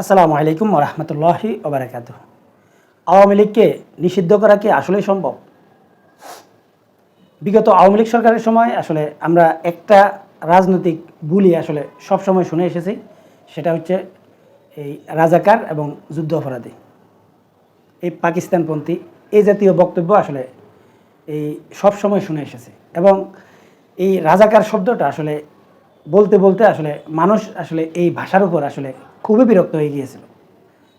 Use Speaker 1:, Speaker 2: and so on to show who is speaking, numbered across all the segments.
Speaker 1: আসসালামু আলাইকুম রহমতুল্লাহি ওবরাকাত আওয়ামী লীগকে নিষিদ্ধ করা কি আসলেই সম্ভব? বিগত আওয়ামী লীগ সরকারের সময় আসলে আমরা একটা রাজনৈতিক বুলি আসলে সব সময় শুনে এসেছি, সেটা হচ্ছে এই রাজাকার এবং যুদ্ধ অপরাধী। এই পাকিস্তানপন্থী এই জাতীয় বক্তব্য আসলে এই সব সময় শুনে এসেছে এবং এই রাজাকার শব্দটা আসলে বলতে বলতে আসলে মানুষ আসলে এই ভাষার উপর আসলে খুবই বিরক্ত হয়ে গিয়েছিল।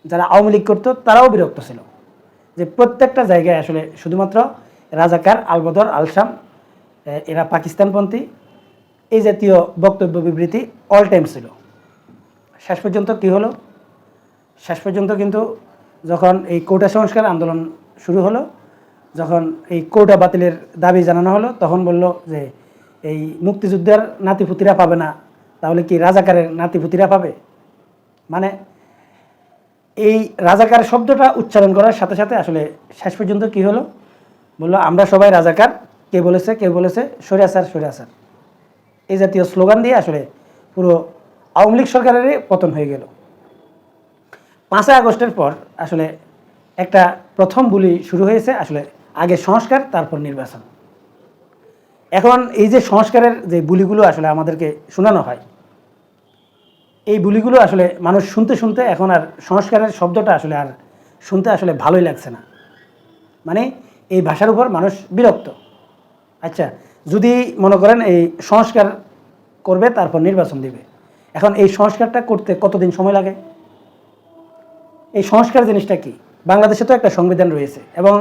Speaker 1: যারা আওয়ামী লীগ করতো, তারাও বিরক্ত ছিল। যে প্রত্যেকটা জায়গায় আসলে শুধুমাত্র রাজাকার আলবদর, আলসাম এরা পাকিস্তানপন্থী, এই জাতীয় বক্তব্য বিবৃতি অল টাইম ছিল। শেষ পর্যন্ত কী হলো? শেষ পর্যন্ত কিন্তু যখন এই কোটা সংস্কার আন্দোলন শুরু হলো, যখন এই কোটা বাতিলের দাবি জানানো হলো, তখন বলল যে এই মুক্তিযুদ্ধের নাতিপুতিরা পাবে না, তাহলে কি রাজাকারের নাতিপুতিরা পাবে? মানে এই রাজাকার শব্দটা উচ্চারণ করার সাথে সাথে আসলে শেষ পর্যন্ত কি হলো? বলল, আমরা সবাই রাজাকার। কে বলেছে? কে বলেছে? সরিয়াসার সরিয়াসার এই জাতীয় স্লোগান দিয়ে আসলে পুরো আওয়ামী লীগ সরকারেরই পতন হয়ে গেল। পাঁচই আগস্টের পর আসলে একটা প্রথম বুলি শুরু হয়েছে আসলে আগে সংস্কার, তারপর নির্বাচন। এখন এই যে সংস্কারের যে বুলিগুলো আসলে আমাদেরকে শোনানো হয়, এই বুলিগুলো আসলে মানুষ শুনতে শুনতে এখন আর সংস্কারের শব্দটা আসলে আর শুনতে আসলে ভালোই লাগছে না। মানে এই ভাষার উপর মানুষ বিরক্ত। আচ্ছা যদি মনে করেন এই সংস্কার করবে, তারপর নির্বাচন দিবে। এখন এই সংস্কারটা করতে কতদিন সময় লাগে? এই সংস্কার জিনিসটা কি? বাংলাদেশে তো একটা সংবিধান রয়েছে এবং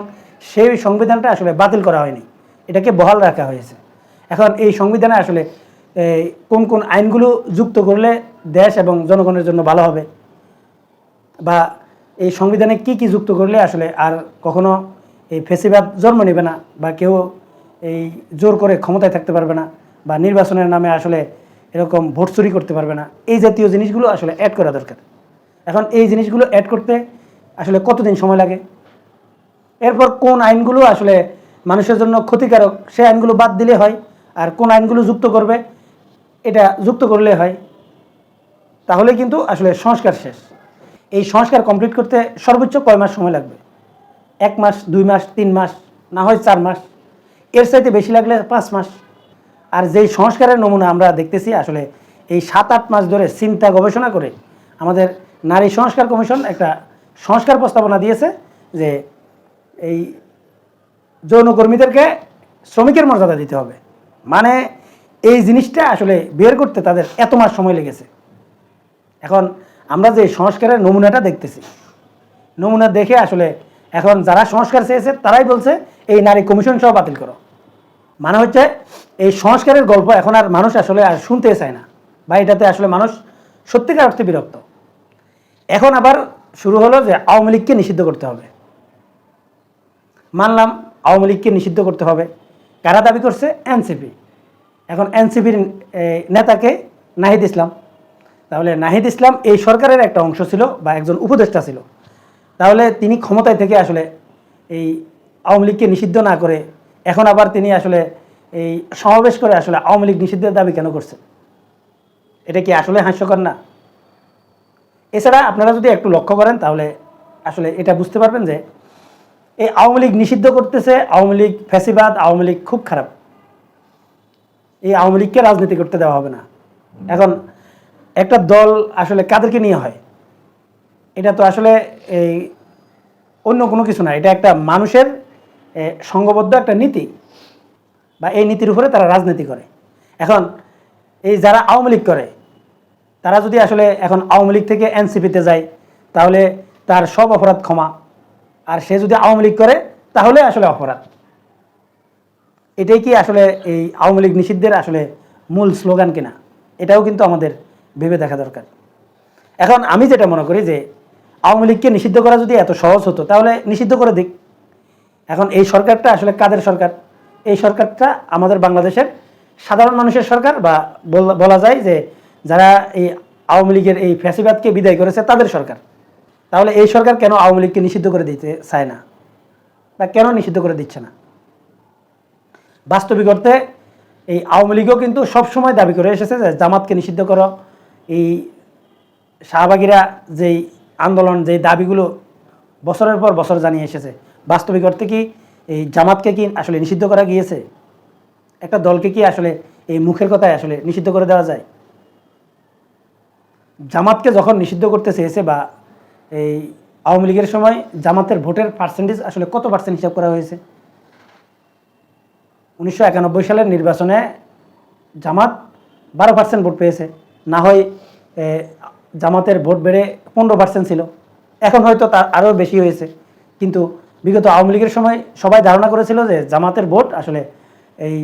Speaker 1: সেই সংবিধানটা আসলে বাতিল করা হয়নি। এটাকে বহাল রাখা হয়েছে। এখন এই সংবিধানে আসলে কোন কোন আইনগুলো যুক্ত করলে দেশ এবং জনগণের জন্য ভালো হবে? বা এই সংবিধানে কি কি যুক্ত করলে আসলে আর কখনো এই ফেসিবাদ জন্ম নেবে না? বা কেউ এই জোর করে ক্ষমতায় থাকতে পারবে না? বা নির্বাচনের নামে আসলে এরকম ভোট চুরি করতে পারবে না? এই জাতীয় জিনিসগুলো আসলে অ্যাড করা দরকার। এখন এই জিনিসগুলো অ্যাড করতে আসলে কতদিন সময় লাগে? এরপর কোন আইনগুলো আসলে মানুষের জন্য ক্ষতিকারক, সে আইনগুলো বাদ দিলে হয়। আর কোন আইনগুলো যুক্ত করবে, এটা যুক্ত করলে হয়। তাহলে কিন্তু আসলে সংস্কার শেষ। এই সংস্কার কমপ্লিট করতে সর্বোচ্চ কয় মাস সময় লাগবে? এক মাস, দুই মাস, তিন মাস, না হয় চার মাস? এর চাইতে বেশি লাগলে পাঁচ মাস। আর যেই সংস্কারের নমুনা আমরা দেখতেছি, আসলে এই সাত আট মাস ধরে চিন্তা গবেষণা করে আমাদের নারী সংস্কার কমিশন একটা সংস্কার প্রস্তাবনা দিয়েছে যে এই যৌনকর্মীদেরকে শ্রমিকের মর্যাদা দিতে হবে। মানে এই জিনিসটা আসলে বের করতে তাদের এত মাস সময় লেগেছে। এখন আমরা যে সংস্কারের নমুনাটা দেখতেছি, নমুনা দেখে আসলে এখন যারা সংস্কার চেয়েছে তারাই বলছে, এই নারী কমিশন সহ বাতিল করো। মানে হচ্ছে এই সংস্কারের গল্প এখন আর মানুষ আসলে আর শুনতে চায় না। বা এটাতে আসলে মানুষ সত্যিকার অর্থে বিরক্ত। এখন আবার শুরু হলো যে আওয়ামী লীগকে নিষিদ্ধ করতে হবে। মানলাম আওয়ামী লীগকে নিষিদ্ধ করতে হবে। কারা দাবি করছে? এনসিপি। এখন এনসিপির নেতাকে নাহিদ ইসলাম। তাহলে নাহিদ ইসলাম এই সরকারের একটা অংশ ছিল বা একজন উপদেষ্টা ছিল। তাহলে তিনি ক্ষমতায় থেকে আসলে এই আওয়ামী লীগকে নিষিদ্ধ না করে এখন আবার তিনি আসলে এই সমাবেশ করে আসলে আওয়ামী লীগ নিষিদ্ধের দাবি কেন করছে? এটা কি আসলে হাস্যকর না? এছাড়া আপনারা যদি একটু লক্ষ্য করেন তাহলে আসলে এটা বুঝতে পারবেন যে এই আওয়ামী লীগ নিষিদ্ধ করতেছে আওয়ামী লীগ ফ্যাসিবাদ আওয়ামী লীগ খুব খারাপ। এই আওয়ামী লীগকে রাজনীতি করতে দেওয়া হবে না। এখন একটা দল আসলে কাদেরকে নিয়ে হয়? এটা তো আসলে এই অন্য কোনো কিছু না এটা একটা মানুষের এ, সংঘবদ্ধ একটা নীতি বা এই নীতির উপরে তারা রাজনীতি করে। এখন এই যারা আওয়ামী লীগ করে তারা যদি আসলে এখন আওয়ামী লীগ থেকে এনসিপিতে যায় তাহলে তার সব অপরাধ ক্ষমা আর সে যদি আওয়ামী লীগ করে, তাহলে আসলে অপরাধ। এটাই কি আসলে এই আওয়ামী লীগ নিষিদ্ধের আসলে মূল স্লোগান কিনা? এটাও কিন্তু আমাদের ভেবে দেখা দরকার। এখন আমি যেটা মনে করি যে, আওয়ামী লীগকে নিষিদ্ধ করা যদি এত সহজ হতো, তাহলে নিষিদ্ধ করে দিক। এখন এই সরকারটা আসলে কাদের সরকার? এই সরকারটা আমাদের বাংলাদেশের সাধারণ মানুষের সরকার বা বল- যায় যে, যারা এই আওয়ামী লীগের এই ফ্যাসিবাদকে বিদায় করেছে, তাদের সরকার। তাহলে এই সরকার কেন আওয়ামী লীগকে নিষিদ্ধ করে দিতে চায় না? বা কেন নিষিদ্ধ করে দিচ্ছে না? বাস্তবিক অর্থে এই আওয়ামী লীগও কিন্তু সবসময় দাবি করে এসেছে যে জামাতকে নিষিদ্ধ করো। এই শাহবাগীরা যেই আন্দোলন, যেই দাবিগুলো বছরের পর বছর জানিয়ে এসেছে, বাস্তবিক অর্থে কি এই জামাতকে কি আসলে নিষিদ্ধ করা গিয়েছে? একটা দলকে কি আসলে এই মুখের কথায় আসলে নিষিদ্ধ করে দেওয়া যায়? জামাতকে যখন নিষিদ্ধ করতে চেয়েছে বা এই আওয়ামী লীগের সময় জামাতের ভোটের পার্সেন্টেজ আসলে কত পার্সেন্ট হিসাব করা হয়েছে? উনিশশো একানব্বই সালের নির্বাচনে জামাত বারো পার্সেন্ট ভোট পেয়েছে। না হয় জামাতের ভোট বেড়ে পনেরো পার্সেন্ট ছিল। এখন হয়তো তার আরও বেশি হয়েছে। কিন্তু বিগত আওয়ামী লীগের সময় সবাই ধারণা করেছিল যে জামাতের ভোট আসলে এই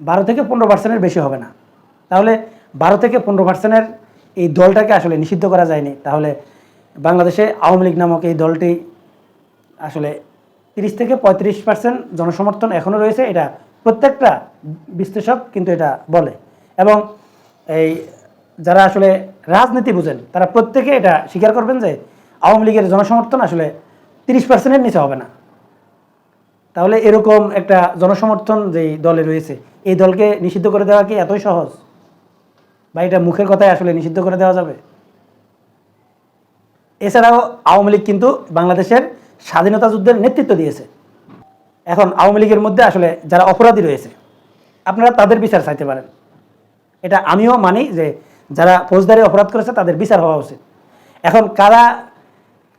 Speaker 1: বারো থেকে পনেরো পার্সেন্টের বেশি হবে না। তাহলে বারো থেকে পনেরো পার্সেন্টের এই দলটাকে আসলে নিষিদ্ধ করা যায়নি। তাহলে বাংলাদেশে আওয়ামী লীগ নামক এই দলটি আসলে তিরিশ থেকে পঁয়ত্রিশ পার্সেন্ট জনসমর্থন এখনও রয়েছে। এটা প্রত্যেকটা বিশ্লেষক কিন্তু এটা বলে। এবং এই যারা আসলে রাজনীতি বুঝেন, তারা প্রত্যেকে এটা স্বীকার করবেন যে আওয়ামী লীগের জনসমর্থন আসলে তিরিশ পার্সেন্টের নিচে হবে না। তাহলে এরকম একটা জনসমর্থন যেই দলে রয়েছে, এই দলকে নিষিদ্ধ করে দেওয়া কি এতই সহজ? বা এটা মুখের কথায় আসলে নিষিদ্ধ করে দেওয়া যাবে? এছাড়াও আওয়ামী লীগ কিন্তু বাংলাদেশের স্বাধীনতা যুদ্ধের নেতৃত্ব দিয়েছে। এখন আওয়ামী লীগের মধ্যে আসলে যারা অপরাধী রয়েছে, আপনারা তাদের বিচার চাইতে পারেন। এটা আমিও মানি যে যারা ফৌজদারি অপরাধ করেছে, তাদের বিচার হওয়া উচিত। এখন কারা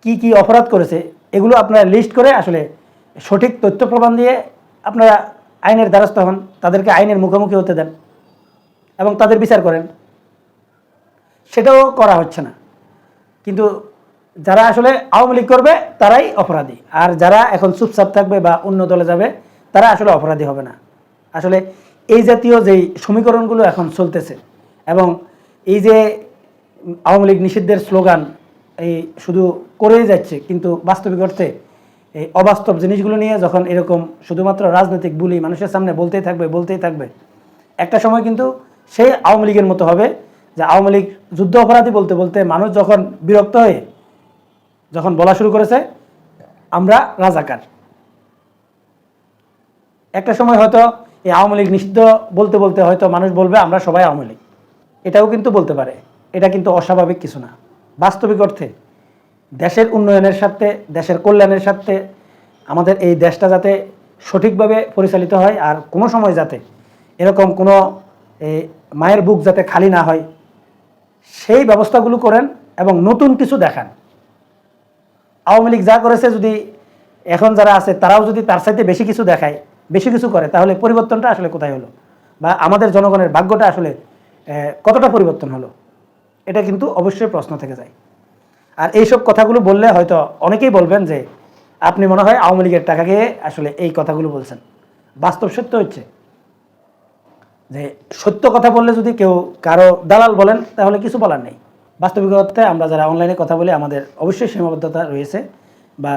Speaker 1: কি কি অপরাধ করেছে, এগুলো আপনারা লিস্ট করে আসলে সঠিক তথ্য প্রমাণ দিয়ে আপনারা আইনের দ্বারস্থ হন, তাদেরকে আইনের মুখোমুখি হতে দেন এবং তাদের বিচার করেন। সেটাও করা হচ্ছে না। কিন্তু যারা আসলে আওয়ামী লীগ করবে, তারাই অপরাধী। আর যারা এখন চুপচাপ থাকবে বা অন্য দলে যাবে, তারা আসলে অপরাধী হবে না। আসলে এই জাতীয় যেই সমীকরণগুলো এখন চলতেছে এবং এই যে আওয়ামী লীগ নিষিদ্ধের স্লোগান, এই শুধু করেই যাচ্ছে, কিন্তু বাস্তবিক অর্থে এই অবাস্তব জিনিসগুলো নিয়ে যখন এরকম শুধুমাত্র রাজনৈতিক বুলি মানুষের সামনে বলতেই থাকবে বলতেই থাকবে, একটা সময় কিন্তু সেই আওয়ামী লীগের মতো হবে যে আওয়ামী লীগ যুদ্ধ অপরাধী বলতে বলতে মানুষ যখন বিরক্ত হয়ে যখন বলা শুরু করেছে, আমরা রাজাকার। একটা সময় হয়তো এই আওয়ামী লীগ নিষিদ্ধ বলতে বলতে হয়তো মানুষ বলবে, আমরা সবাই আওয়ামী লীগ। এটাও কিন্তু বলতে পারে। এটা কিন্তু অস্বাভাবিক কিছু না। বাস্তবিক অর্থে, দেশের উন্নয়নের স্বার্থে, দেশের কল্যাণের স্বার্থে, আমাদের এই দেশটা যাতে সঠিকভাবে পরিচালিত হয় আর কোনো সময় যাতে এরকম কোনো মায়ের বুক যাতে খালি না হয়, সেই ব্যবস্থাগুলো করেন এবং নতুন কিছু দেখান। আওয়ামী লীগ যা করেছে যদি এখন যারা আছে, তারাও যদি তার সাথে বেশি কিছু দেখায়, বেশি কিছু করে, তাহলে পরিবর্তনটা আসলে কোথায় হলো? বা আমাদের জনগণের ভাগ্যটা আসলে কতটা পরিবর্তন হলো? এটা কিন্তু অবশ্যই প্রশ্ন থেকে যায়। আর এইসব কথাগুলো বললে হয়তো অনেকেই বলবেন যে, আপনি মনে হয় আওয়ামী লীগের টাকা খেয়ে আসলে এই কথাগুলো বলছেন। বাস্তব সত্য হচ্ছে যে, সত্য কথা বললে যদি কেউ কারও দালাল বলেন, তাহলে কিছু বলার নেই। বাস্তবিক অর্থে আমরা যারা অনলাইনে কথা বলি, আমাদের অবশ্যই সীমাবদ্ধতা রয়েছে বা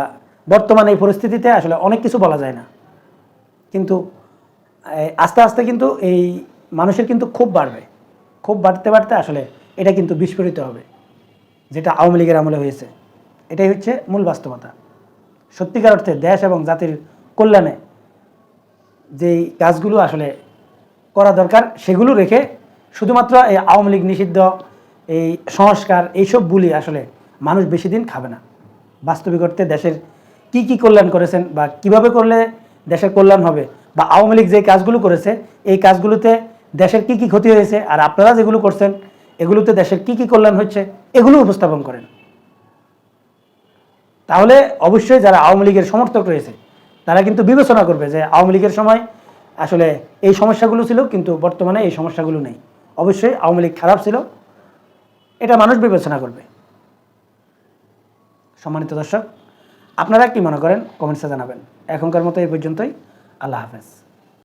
Speaker 1: বর্তমানে এই পরিস্থিতিতে আসলে অনেক কিছু বলা যায় না। কিন্তু আস্তে আস্তে কিন্তু এই মানুষের কিন্তু খুব বাড়বে। খুব বাড়তে বাড়তে আসলে এটা কিন্তু বিস্ফোরিত হবে, যেটা আওয়ামী লীগের আমলে হয়েছে। এটাই হচ্ছে মূল বাস্তবতা। সত্যিকার অর্থে দেশ এবং জাতির কল্যাণে যেই কাজগুলো আসলে করা দরকার, সেগুলো রেখে শুধুমাত্র এই আওয়ামী লীগ নিষিদ্ধ এই সংস্কার, এইসব বুলি আসলে মানুষ বেশি দিন খাবে না। বাস্তবিক অর্থে দেশের কি কি কল্যাণ করেছেন বা কীভাবে করলে দেশের কল্যাণ হবে বা আওয়ামী লীগ যে কাজগুলো করেছে, এই কাজগুলোতে দেশের কি কি ক্ষতি হয়েছে আর আপনারা যেগুলো করছেন, এগুলোতে দেশের কি কি কল্যাণ হচ্ছে, এগুলো উপস্থাপন করেন। তাহলে অবশ্যই যারা আওয়ামী লীগের সমর্থক রয়েছে, তারা কিন্তু বিবেচনা করবে যে আওয়ামী লীগের সময় আসলে এই সমস্যাগুলো ছিল, কিন্তু বর্তমানে এই সমস্যাগুলো নেই। অবশ্যই আওয়ামী লীগ খারাপ ছিল মানুষ বিবেচনা করবে। সম্মানিত দর্শক, আপনারা কি মনে করেন? কমেন্টসে জানাবেন। এখনকার মতো এই পর্যন্তই। আল্লাহ হাফেজ।